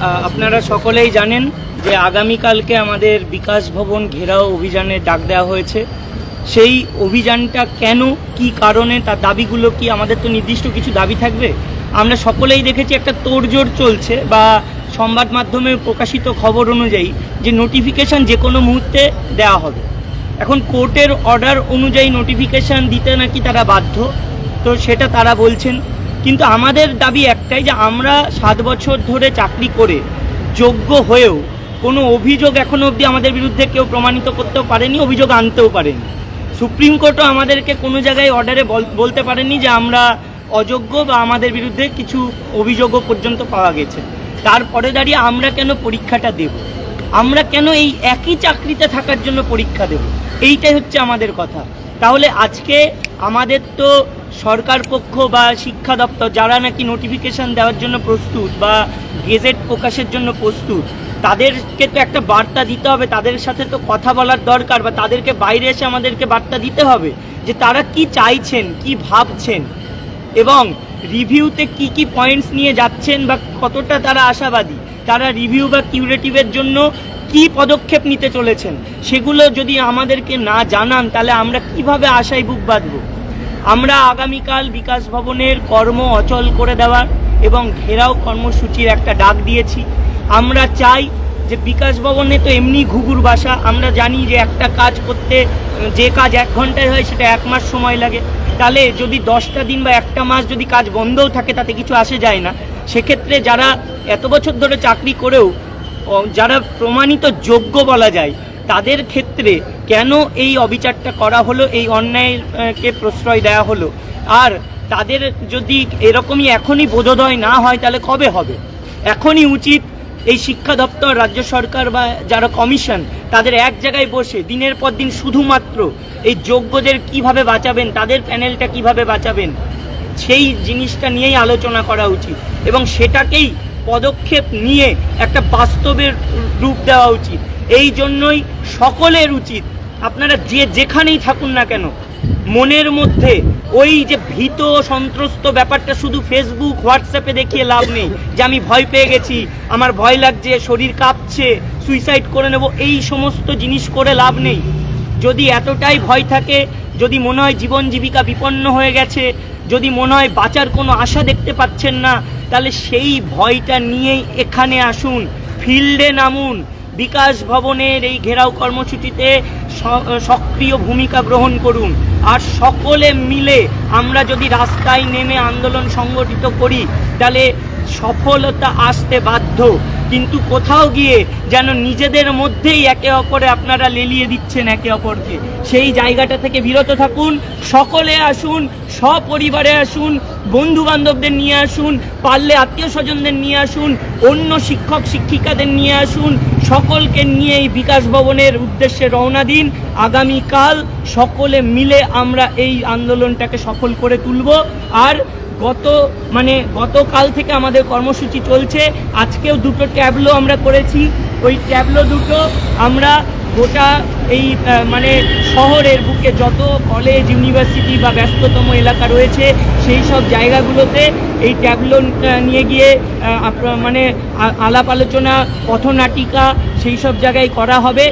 আপনারা সকলেই জানেন যে আগামীকালকে আমাদের বিকাশ ভবন ঘেরাও অভিযানে ডাক দেওয়া হয়েছে। সেই অভিযানটা কেন, কি কারণে, তার দাবিগুলো কি, আমাদের তো নির্দিষ্ট কিছু দাবি থাকবে? আমরা সকলেই দেখেছি একটা তোড়জোড় চলছে বা সংবাদ মাধ্যমে প্রকাশিত খবর অনুযায়ী যে নোটিফিকেশন যে কোনো মুহূর্তে দেওয়া হবে। এখন কোর্টের অর্ডার অনুযায়ী নোটিফিকেশান দিতে নাকি তারা বাধ্য? তো সেটা তারা বলছেন। কিন্তু আমাদের দাবি একটাই যে আমরা সাত বছর ধরে চাকরি করে যোগ্য হয়েও কোনো অভিযোগ এখনও অবধি আমাদের বিরুদ্ধে কেউ প্রমাণিত করতেও পারেনি, অভিযোগ আনতেও পারেনি। সুপ্রিম কোর্টও আমাদেরকে কোনো জায়গায় অর্ডারে বলতে পারেনি যে আমরা অযোগ্য বা আমাদের বিরুদ্ধে কিছু অভিযোগও পর্যন্ত পাওয়া গেছে। তারপরে দাঁড়িয়ে আমরা কেন পরীক্ষাটা দেব? আমরা কেন এই একই চাকরিতে থাকার জন্য পরীক্ষা দেব? এইটাই হচ্ছে আমাদের কথা। তাহলে আজকে আমাদের তো সরকার পক্ষ বা শিক্ষা দপ্তর যারা নাকি নোটিফিকেশন দেওয়ার জন্য প্রস্তুত বা গেজেট প্রকাশের জন্য প্রস্তুত, তাদেরকে তো একটা বার্তা দিতে হবে, তাদের সাথে তো কথা বলার দরকার বা তাদেরকে বাইরে এসে আমাদেরকে বার্তা দিতে হবে যে তারা কি চাইছেন, কি ভাবছেন এবং রিভিউতে কি কি পয়েন্টস নিয়ে যাচ্ছেন বা কতটা তারা আশাবাদী, তারা রিভিউ বা কিউরেটিভের জন্য কি পদক্ষেপ নিতে চলেছেন? সেগুলো যদি আমাদেরকে না জানান, তাহলে আমরা কীভাবে আশায় বুক বাঁধবো? আমরা আগামীকাল বিকাশ ভবনের কর্ম অচল করে দেওয়ার এবং ঘেরাও কর্মসূচির একটা ডাক দিয়েছি। আমরা চাই যে বিকাশ ভবনে তো এমনি ঘুঘুর বাসা। আমরা জানি যে একটা কাজ করতে, যে কাজ এক ঘন্টায় হয় সেটা এক মাস সময় লাগে। তাহলে যদি দশটা দিন বা একটা মাস যদি কাজ বন্ধও থাকে, তাতে কিছু আসে যায় না। সেক্ষেত্রে যারা এত বছর ধরে চাকরি করেও যারা প্রমাণিত যোগ্য বলা যায়, তাদের ক্ষেত্রে কেন এই অবিচারটা করা হলো, এই অন্যায়কে প্রশ্রয় দেওয়া হলো? আর তাদের যদি এরকমই এখনই বোধোদয় না হয়, তাহলে কবে হবে? এখনই উচিত এই শিক্ষা দপ্তর, রাজ্য সরকার বা যারা কমিশন, তাদের এক জায়গায় বসে দিনের পর দিন শুধুমাত্র এই যোগ্যদের কীভাবে বাঁচাবেন, তাদের প্যানেলটা কীভাবে বাঁচাবেন, সেই জিনিসটা নিয়েই আলোচনা করা উচিত। এবং সেটাকেই পদক্ষেপ নিয়ে একটা বাস্তবের রূপ দেওয়া উচিত। এই জন্যই সকলের উচিত, আপনারা যে যেখানেই থাকুন না কেন, মনের মধ্যে ওই যে ভীত সন্ত্রস্ত ব্যাপারটা শুধু ফেসবুক হোয়াটসঅ্যাপে দেখিয়ে লাভ নেই, যে আমি ভয় পেয়ে গেছি, আমার ভয় লাগছে, শরীর কাঁপছে সুইসাইড করে নেব, এই সমস্ত জিনিস করে লাভ নেই। যদি এতটাই ভয় থাকে, যদি মনে হয় জীবন জীবিকা বিপন্ন হয়ে গেছে, যদি মনে হয় বাঁচার কোনো আশা দেখতে পাচ্ছেন না তাহলে সেই ভয়টা নিয়েই এখানে আসুন, ফিল্ডে নামুন। বিকাশ ভবনের এই ঘেরাও কর্মসূচিতে সক্রিয় ভূমিকা গ্রহণ করুন। আর সকলে মিলে আমরা যদি রাস্তায় নেমে আন্দোলন সংগঠিত করি, তাহলে সফলতা আসতে বাধ্য। কিন্তু কোথাও গিয়ে যেন নিজেদের মধ্যেই একে অপরে আপনারা লেলিয়ে দিচ্ছেন একে অপরকে। সেই জায়গাটা থেকে বিরত থাকুন, সকলে আসুন, সপরিবারে আসুন বন্ধু বান্ধবদের নিয়ে আসুন, পারলে আত্মীয় স্বজনদের নিয়ে আসুন, অন্য শিক্ষক, শিক্ষিকাদের নিয়ে আসুন, সকলকে নিয়ে এই বিকাশ ভবনের উদ্দেশ্যে রওনা দিন। আগামীকাল সকলে মিলে আমরা এই আন্দোলনটাকে সফল করে তুলব। আর গত মানে গতকাল থেকে আমাদের কর্মসূচি চলছে। আজকেও দুটো ট্যাবলো আমরা করেছি। ওই ট্যাবলো দুটো আমরা গোটা এই মানে শহরের বুকে যত কলেজ, ইউনিভার্সিটি বা ব্যস্ততম এলাকা রয়েছে, সেই সব জায়গাগুলোতে এই ট্যাবলো নিয়ে গিয়ে মানে আলাপ আলোচনা, পথনাটিকা, সেই সব জায়গায় করা হবে।